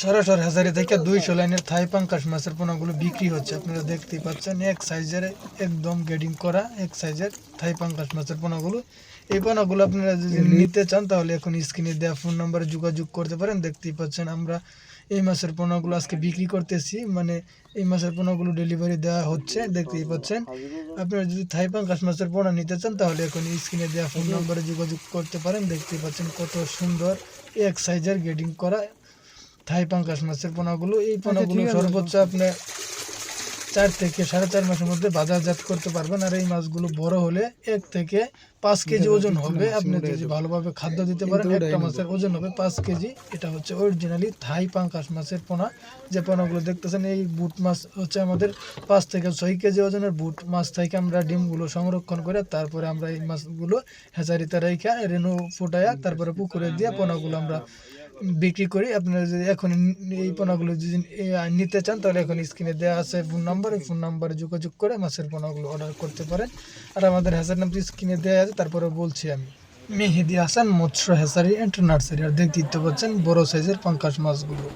সরাসর হাজারি থেকে দুইশো লাইনের থাই পাঙ্কাশ মাছের পোনাগুলো বিক্রি হচ্ছে। আপনারা দেখতেই পাচ্ছেন এক সাইজের একদম গেডিং করা এক সাইজের থাই পাঙ্কাশ মাছের পোনাগুলো এই পোনাগুলো আপনারা যদি নিতে চান তাহলে এখন স্ক্রিনে দেওয়া ফোন নাম্বারে যোগাযোগ করতে পারেন। দেখতেই পাচ্ছেন আমরা এই মাছের পোনাগুলো আজকে বিক্রি করতেছি। মানে এই মাছের পোনাগুলো ডেলিভারি দেওয়া হচ্ছে। দেখতেই পাচ্ছেন আপনারা যদি থাই পাঙ্কাশ মাছের পোনা নিতে চান তাহলে এখন স্ক্রিনে দেওয়া ফোন নাম্বারে যোগাযোগ করতে পারেন। দেখতেই পাচ্ছেন কত সুন্দর এক সাইজের গেডিং করা থাই পাঙ্কাশ মাছের পোনাগুলো এই পোনাগুলো সর্বোচ্চ আপনি চার থেকে সাড়ে চার মাসের মধ্যে বাজারজাত করতে পারবেন। আর এই মাছগুলো বড় হলে এক থেকে পাঁচ কেজি ওজন হবে। আপনি যদি ভালোভাবে খাদ্য দিতে পারেন একটা মাছের ওজন হবে পাঁচ কেজি। এটা হচ্ছে অরিজিনালি থাই পাঙ্কাশ মাছের পোনা। যে পোনাগুলো দেখতেছেন এই বুট মাছ হচ্ছে আমাদের পাঁচ থেকে ছয় কেজি ওজনের বুট মাছ থেকে আমরা ডিমগুলো সংরক্ষণ করে তারপরে আমরা এই মাছগুলো হেঁচারিতে রেখে রেনু ফুটাইয়া তারপরে পুকুরে দিয়ে পোনাগুলো আমরা বিক্রি করি। আপনারা যদি এখন এই পোনাগুলো যদি নিতে চান, তাহলে এখন স্ক্রিনে দেওয়া আছে ফোন নাম্বার। এই ফোন নাম্বারে যোগাযোগ করে মাছের পোনাগুলো অর্ডার করতে পারেন। আর আমাদের হ্যাসার নাম স্ক্রিনে দেওয়া আছে, তারপরে বলছি আমি। মেহেদি হাসান, মৎস্য হ্যাসারি অ্যান্ড নার্সারি আর দেখতে পাচ্ছেন বড় সাইজের পাঙ্কাশ মাছগুলো।